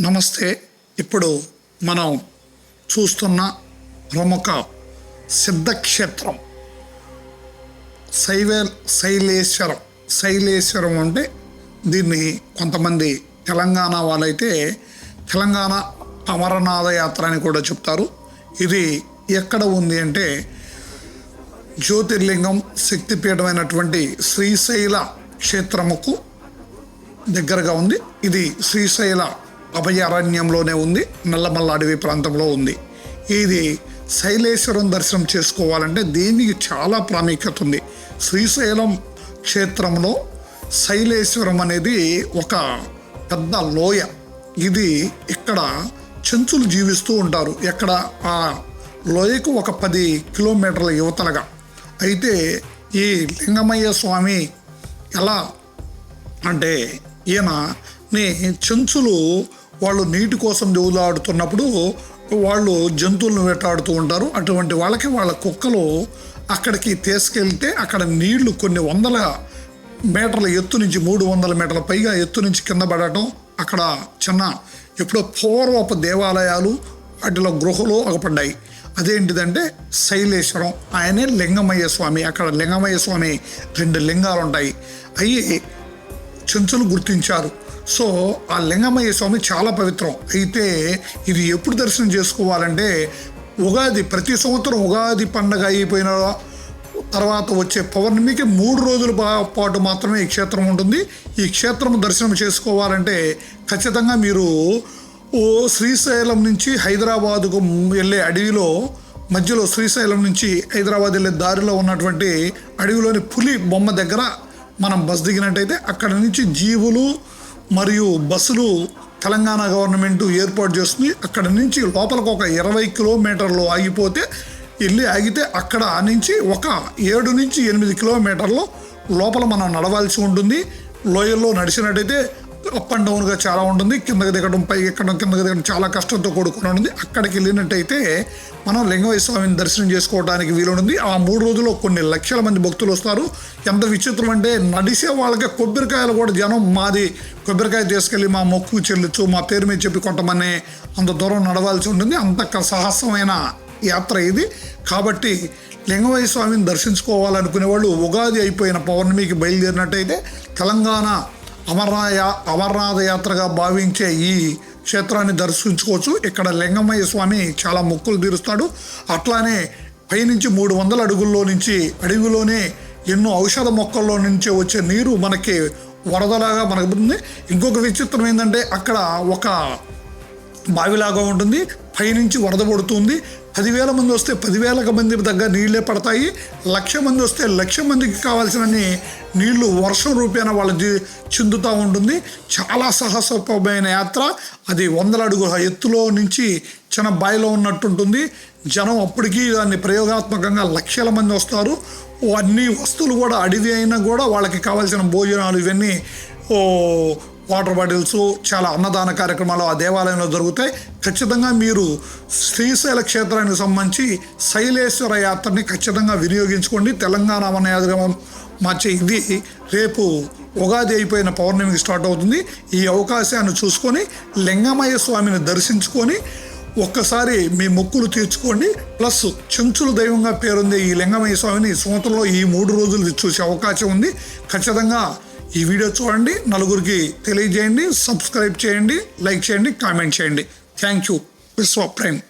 నమస్తే. ఇప్పుడు మనం చూస్తున్న ప్రముఖ సిద్ధక్షేత్రం. శైవే శైలేశ్వరం. శైలేశ్వరం అంటే దీన్ని కొంతమంది తెలంగాణ వాళ్ళైతే తెలంగాణ అమరనాథ యాత్ర అని కూడా చెప్తారు. ఇది ఎక్కడ ఉంది అంటే జ్యోతిర్లింగం శక్తిపీఠమైనటువంటి శ్రీశైల క్షేత్రముకు దగ్గరగా ఉంది. ఇది శ్రీశైల అభయారణ్యంలోనే ఉంది నల్లమల్ల అడవి ప్రాంతంలో ఉంది. ఇది శైలేశ్వరం దర్శనం చేసుకోవాలంటే దీనికి చాలా ప్రాముఖ్యత ఉంది. శ్రీశైలం క్షేత్రంలో శైలేశ్వరం అనేది ఒక పెద్ద లోయ. ఇది ఇక్కడ చెంచులు జీవిస్తూ ఉంటారు. ఎక్కడ? ఆ లోయకు ఒక పది కిలోమీటర్ల యువతలుగా. అయితే ఈ లింగమయ్య స్వామి ఎలా అంటే ఈయన చెంచులు వాళ్ళు నీటి కోసం దేవులాడుతున్నప్పుడు వాళ్ళు జంతువులను వేటాడుతూ ఉంటారు. అటువంటి వాళ్ళకి వాళ్ళ కుక్కలు అక్కడికి తీసుకెళ్తే అక్కడ నీళ్ళు కొన్ని వందల మీటర్ల ఎత్తు నుంచి మూడు వందల మీటర్ల పైగా ఎత్తు నుంచి కింద పడటం అక్కడ చిన్న ఎప్పుడో పూర్వపు దేవాలయాలు వాటిలో గృహలు అగపడ్డాయి అదేంటిదంటే శైలేశ్వరం ఆయనే లింగమయ్య స్వామి. అక్కడ లింగమయ్య స్వామి రెండు లింగాలు ఉంటాయి అవి చెంచులు గుర్తించారు. సో ఆ లింగమయ్య స్వామి చాలా పవిత్రం. అయితే ఇది ఎప్పుడు దర్శనం చేసుకోవాలంటే ఉగాది ప్రతి సంవత్సరం ఉగాది పండగ అయిపోయిన తర్వాత వచ్చే పౌర్ణమికి మూడు రోజుల పా- పాటు మాత్రమే ఈ క్షేత్రం ఉంటుంది. ఈ క్షేత్రం దర్శనం చేసుకోవాలంటే ఖచ్చితంగా మీరు ఓ శ్రీశైలం నుంచి హైదరాబాదుకు వెళ్ళే అడవిలో మధ్యలో శ్రీశైలం నుంచి హైదరాబాద్ వెళ్ళే దారిలో ఉన్నటువంటి అడవిలోని పులి బొమ్మ దగ్గర మనం బస్ దిగినట్టయితే అక్కడ నుంచి జీవులు మరియు బస్సులు తెలంగాణ గవర్నమెంట్ ఏర్పాటు చేస్తుంది. అక్కడ నుంచి లోపలికి ఒక ఇరవై కిలోమీటర్లు ఆగిపోతే వెళ్ళి ఆగితే అక్కడ నుంచి ఒక ఏడు నుంచి ఎనిమిది కిలోమీటర్లు లోపల మనం నడవాల్సి ఉంటుంది. లోయల్లో నడిచినట్టయితే అప్ అండ్ డౌన్గా చాలా ఉంటుంది. కిందకి దిగడం పైకి ఎక్కడం కిందకి దిగడం చాలా కష్టంతో కూడుకుని ఉంటుంది. అక్కడికి వెళ్ళినట్టయితే మనం లింగవయ్య స్వామిని దర్శనం చేసుకోవడానికి వీలుంటుంది. ఆ మూడు రోజుల్లో కొన్ని లక్షల మంది భక్తులు వస్తారు. ఎంత విచిత్రం అంటే నడిసే వాళ్ళకి కొబ్బరికాయలు కూడా జనం మాది కొబ్బరికాయ తీసుకెళ్ళి మా మొక్కు చెల్లించు మా పేరు మీద చెప్పి కొంతమంది అంత దూరం నడవాల్సి ఉంటుంది. అంత సాహసమైన యాత్ర ఇది. కాబట్టి లింగవయ్య స్వామిని దర్శించుకోవాలనుకునే వాళ్ళు ఉగాది అయిపోయిన పౌర్ణమికి బయలుదేరినట్టయితే తెలంగాణ అమర్నాయ అమర్నాథ యాత్రగా భావించే ఈ క్షేత్రాన్ని దర్శించుకోవచ్చు. ఇక్కడ లింగమయ్య స్వామి చాలా మొక్కులు తీరుస్తాడు. అట్లానే పైనుంచి మూడు వందల అడుగుల్లో నుంచి అడవిలోనే ఎన్నో ఔషధ మొక్కల్లో నుంచి వచ్చే నీరు మనకి వరదలాగా మనకు ఉంది ఇంకొక విచిత్రం ఏంటంటే అక్కడ ఒక బావిలాగా ఉంటుంది. పైనుంచి వరద పడుతుంది. పదివేల మంది వస్తే పదివేల మంది దగ్గర నీళ్ళే పడతాయి. లక్ష మంది వస్తే లక్ష మందికి కావాల్సినన్ని నీళ్ళు వర్షం రూపేణ వాళ్ళకి చెందుతూ ఉంటుంది. చాలా సాహసోపమైన యాత్ర. అది వందల అడుగు ఎత్తులో నుంచి చిన్న బాయిలో ఉన్నట్టుంటుంది. జనం అప్పటికీ దాన్ని ప్రయోగాత్మకంగా లక్షల మంది వస్తారు. అన్ని వస్తువులు కూడా అడివి అయినా కూడా వాళ్ళకి కావాల్సిన భోజనాలు ఇవన్నీ ఓ వాటర్ బాటిల్స్ చాలా అన్నదాన కార్యక్రమాలు ఆ దేవాలయంలో జరుగుతాయి. ఖచ్చితంగా మీరు శ్రీశైల క్షేత్రానికి సంబంధించి శైలేశ్వర యాత్రని ఖచ్చితంగా వినియోగించుకోండి. తెలంగాణ మన యాత్ర మార్చే ఇది రేపు ఉగాది అయిపోయిన పౌర్ణమికి స్టార్ట్ అవుతుంది. ఈ అవకాశాన్ని చూసుకొని లింగమయ్య స్వామిని దర్శించుకొని ఒక్కసారి మీ మొక్కులు తీర్చుకోండి. ప్లస్ చెంచుల దైవంగా పేరుంది ఈ లింగమయ్య స్వామిని సంవత్సరంలో ఈ మూడు రోజులు చూసే అవకాశం ఉంది. ఖచ్చితంగా ఈ వీడియో చూడండి నలుగురికి తెలియజేయండి సబ్స్క్రైబ్ చేయండి లైక్ చేయండి కామెంట్ చేయండి. థ్యాంక్ యూ విశ్వ ప్రేమ్